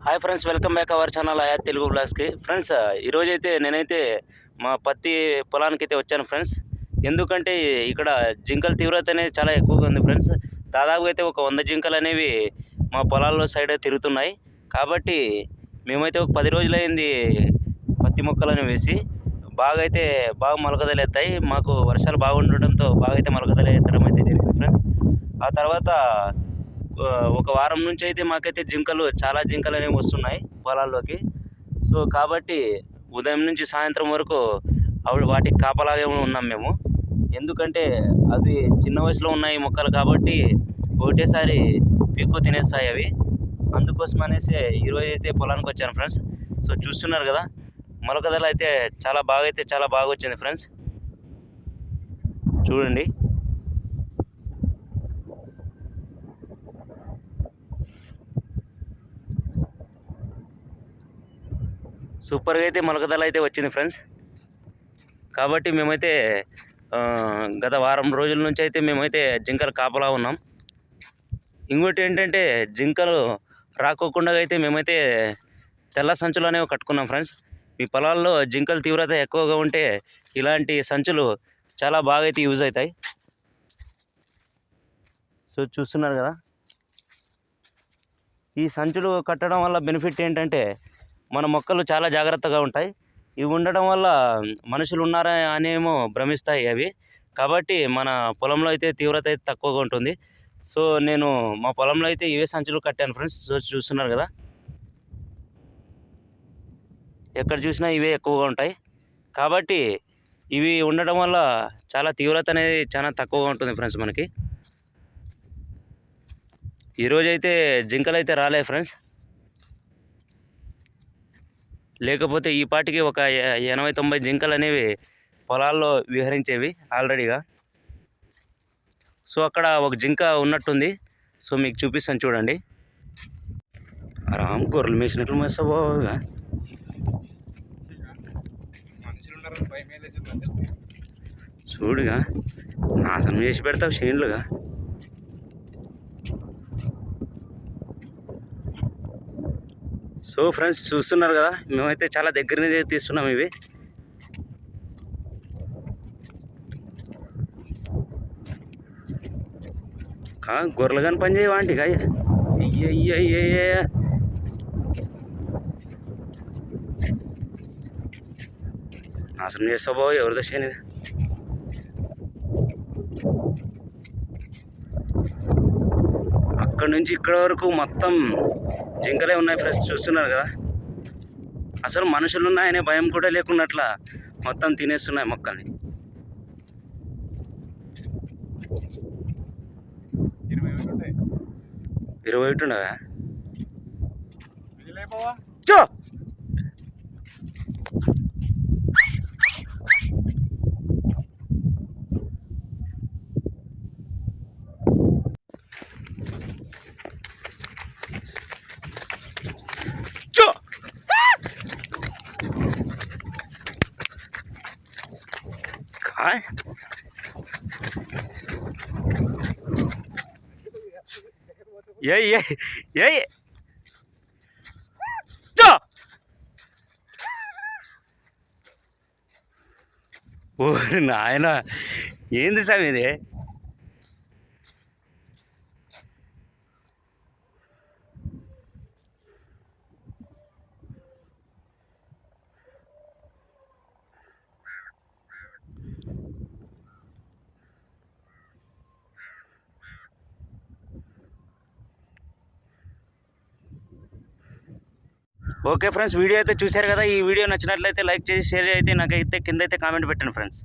Hi friends welcome back our channel అయా Telugu బ్లాగ్స్కి friends ఈరోజు అయితే నేనైతే మా పత్తి పొలానికి అయితే వచ్చాను ఫ్రెండ్స్ ఎందుకంటే ఇక్కడ జింకల తీవ్రత అనేది చాలా ఎక్కువగా ఉంది ఫ్రెండ్స్ దాదాపు అయితే ఒక వంద జింకలు అనేవి మా పొలాల్లో సైడ్ తిరుగుతున్నాయి. కాబట్టి మేమైతే ఒక పది రోజులైంది పత్తి మొక్కలను వేసి బాగా అయితే బాగా మొలకదలు ఎత్తాయి. మాకు వర్షాలు బాగుండడంతో బాగా అయితే మొలకదలు ఎత్తడం అయితే జరిగింది ఫ్రెండ్స్ ఆ తర్వాత ఒక వారం నుంచి అయితే మాకైతే జింకలు చాలా జింకలు అనేవి వస్తున్నాయి పొలాల్లోకి. సో కాబట్టి ఉదయం నుంచి సాయంత్రం వరకు అవి వాటికి కాపలాగే ఉన్నాం మేము. ఎందుకంటే అది చిన్న వయసులో ఉన్నాయి మొక్కలు కాబట్టి ఒకటేసారి పీక్కు తినేస్తాయి అవి. అందుకోసం అనేసి ఈరోజు అయితే పొలానికి వచ్చాను ఫ్రెండ్స్. సో చూస్తున్నారు కదా మొలకదలు అయితే చాలా బాగా అయితే చాలా బాగా వచ్చింది ఫ్రెండ్స్. చూడండి. సూపర్గా అయితే మొలకదల అయితే వచ్చింది ఫ్రెండ్స్. కాబట్టి మేమైతే గత వారం రోజుల నుంచి అయితే మేమైతే జింకలు కాపలా ఉన్నాం. ఇంకోటి ఏంటంటే జింకలు రాకోకుండా అయితే మేమైతే తెల్ల సంచులు అనేవి కట్టుకున్నాం ఫ్రెండ్స్. మీ పొలాల్లో జింకల తీవ్రత ఎక్కువగా ఉంటే ఇలాంటి సంచులు చాలా బాగా అయితే యూజ్ అవుతాయి. సో చూస్తున్నారు కదా. ఈ సంచులు కట్టడం వల్ల బెనిఫిట్ ఏంటంటే మన మొక్కలు చాలా జాగ్రత్తగా ఉంటాయి. ఇవి ఉండడం వల్ల మనుషులు ఉన్నారా అనేమో భ్రమిస్తాయి అవి. కాబట్టి మన పొలంలో అయితే తీవ్రత అయితే తక్కువగా ఉంటుంది. సో నేను మా పొలంలో అయితే ఇవే సంచులు కట్టాను ఫ్రెండ్స్. సో చూస్తున్నారు కదా. ఎక్కడ చూసినా ఇవే ఎక్కువగా ఉంటాయి. కాబట్టి ఇవి ఉండడం వల్ల చాలా తీవ్రత అనేది చాలా తక్కువగా ఉంటుంది ఫ్రెండ్స్ మనకి. ఈరోజైతే జింకలు అయితే రాలే ఫ్రెండ్స్. లేకపోతే ఈ పాటికి ఒక ఎనభై తొంభై జింకలు అనేవి పొలాల్లో విహరించేవి ఆల్రెడీగా. సో అక్కడ ఒక జింక ఉన్నట్టుంది. సో మీకు చూపిస్తాను చూడండి. రామ్ గొర్రెలు మేసినట్లు లేదు చూడుగా నాశనం చేసి పెడతావు చేనులుగా సో ఫ్రెండ్స్ చూస్తున్నారు కదా మేమైతే చాలా దగ్గర నుంచి తీస్తున్నాం ఇవి. కా గొర్రెలు కానీ పని చేయవాంటి ఆంటీ? కాయ అయ్యయ్యయ్యయ్య నాశనం చేస్తావో ఎవరిదో చేయని అక్కడ నుంచి ఇక్కడ వరకు మొత్తం జింకలే ఉన్నాయి ఫ్రెండ్స్ చూస్తున్నారు కదా? అసలు మనుషులు ఉన్నాయనే భయం కూడా లేకున్నట్ల మొత్తం తినేస్తున్నాయి మొక్కల్ని. ఇరవై ఒకటి. ఉండవా ఏయ్ ఏయ్ ఏయ్ ఓరి నాయన ఏంది సామి ఇది? ఓకే ఫ్రెండ్స్ వీడియో అయితే చూశారు కదా ఈ వీడియో నచ్చినట్లయితే లైక్ చేసి షేర్ అయితే నాకైతే కింద అయితే కామెంట్ పెట్టండి ఫ్రెండ్స్.